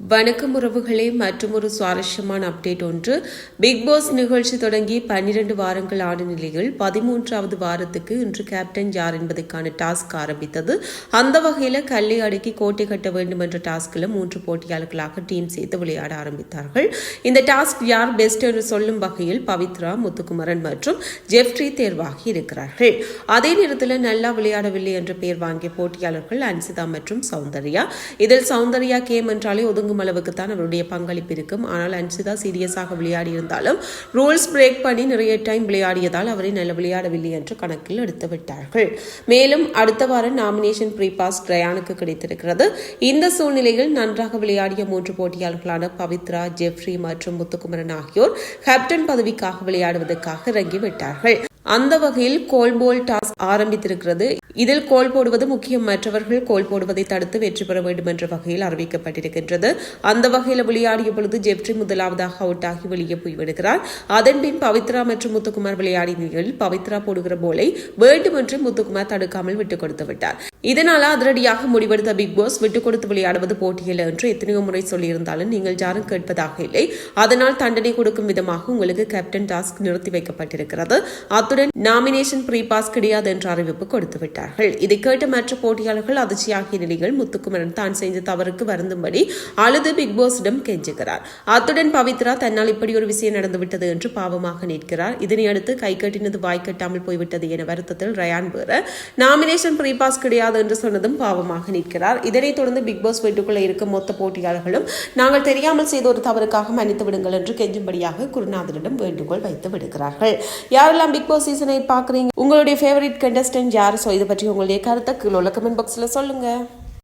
வணக்கம் உறவுகளே மற்றும் ஒரு சுவாரஸ்யமான அப்டேட் ஒன்று. பிக் பாஸ் நிகழ்ச்சி தொடங்கி பன்னிரண்டு வாரங்கள் ஆன நிலையில் பதிமூன்றாவது வாரத்துக்கு இன்று கேப்டன் யார் என்பதற்கான டாஸ்க் ஆரம்பித்தது. அந்த வகையில் கல்லை அடுக்கி கோட்டை கட்ட வேண்டும் என்ற டாஸ்கில் மூன்று போட்டியாளர்களாக டீம் சேர்த்து விளையாட ஆரம்பித்தார்கள். இந்த டாஸ்க் யார் பெஸ்ட் என்று சொல்லும் வகையில் பவித்ரா முத்துக்குமரன் மற்றும் ஜெஃப்ரி தேர்வாகி இருக்கிறார்கள். அதே நேரத்தில் நல்லா விளையாடவில்லை என்ற பெயர் வாங்கிய போட்டியாளர்கள் அன்சிதா மற்றும் சௌந்தர்யா. இதில் சௌந்தர்யா கேம் என்றாலே ஒதுங்கும் அளவுக்கு தான் அவருடைய பங்களிப்பு இருக்கும். ஆனால் அன்சிதா சீரியஸாக விளையாடி இருந்தாலும் ரூல்ஸ் பிரேக் பண்ணி நிறைய டைம் விளையாடியதால் அவரை நல்ல விளையாடவில்லை என்று கணக்கில் எடுத்து விட்டார்கள். மேலும் அடுத்த வாரம் நாமினேஷன் ப்ரீபாஸ் ரயானுக்கு கிடைத்திருக்கிறது. இந்த சூழ்நிலையில் நன்றாக விளையாடிய மூன்று போட்டியாளர்களான பவித்ரா ஜெஃப்ரி மற்றும் முத்துக்குமரன் ஆகியோர் கேப்டன் பதவிக்காக விளையாடுவதற்காக இறங்கிவிட்டார்கள். அந்த வகையில் கோல்போல் டாஸ் ஆரம்பித்திருக்கிறது. இதில் கோல் போடுவது முக்கியம். மற்றவர்கள் கோல் போடுவதை தடுத்து வெற்றி பெற வேண்டும் என்ற வகையில் அறிவிக்கப்பட்டிருக்கின்றது. அந்த வகையில் விளையாடிய பொழுது ஜெப்ரி முதலாவதாக அவுட் ஆகி வெளியே போய்விடுகிறார் அதன்பின் பவித்ரா மற்றும் முத்துக்குமார் விளையாடிய நிலையில் பவித்ரா போடுகிற போலை வேண்டுமென்று முத்துக்குமார் தடுக்காமல் விட்டுக் கொடுத்து விட்டார். இதனால் அதிரடியாக முடிவெடுத்த பிக் பாஸ் விட்டுக் கொடுத்து விளையாடுவது போட்டியில் என்று எத்தனையோ முறை சொல்லியிருந்தாலும் நீங்கள் யாரும் கேட்பதாக இல்லை. அதனால் தண்டனை கொடுக்கும் விதமாக உங்களுக்கு கேப்டன் டாஸ்க் நிறுத்தி வைக்கப்பட்டிருக்கிறது. அத்துடன் நாமினேஷன் ப்ரீ பாஸ் கிடையாது என்ற அறிவிப்பு கொடுத்துவிட்டார் தெரிவித்தார்கள் இதை கேட்ட மற்ற போட்டியாளர்கள் அதிர்ச்சியாகிய நிலையில் முத்துக்குமரன் தான் செய்த தவறுக்கு வருந்தும்படி அழுது பிக் பாஸிடம் கெஞ்சுகிறார். அத்துடன் பவித்ரா தன்னால் இப்படி ஒரு விஷயம் நடந்துவிட்டது என்று பாவமாக நிற்கிறார். இதனையடுத்து கை கட்டினது வாய் கட்டாமல் போய்விட்டது என வருத்தத்தில் ரயான் பேர நாமினேஷன் ப்ரீ பாஸ் கிடையாது என்று சொன்னதும் பாவமாக நிற்கிறார். இதனைத் தொடர்ந்து பிக் பாஸ் வீட்டுக்குள்ள இருக்கும் மொத்த போட்டியாளர்களும் நாங்கள் தெரியாமல் செய்த ஒரு தவறுக்காக மன்னித்து விடுங்கள் என்று கெஞ்சும்படியாக குருநாதனிடம் வேண்டுகோள் வைத்து விடுகிறார்கள். யாரெல்லாம் பிக் பாஸ் சீசனை பார்க்குறீங்க? உங்களுடைய ஃபேவரட் கண்டஸ்டன்ட் யார்? ஸோ இது பற்றி உங்களுடைய கருத்தை கீழே உள்ள கமெண்ட் பாக்ஸில் சொல்லுங்கள்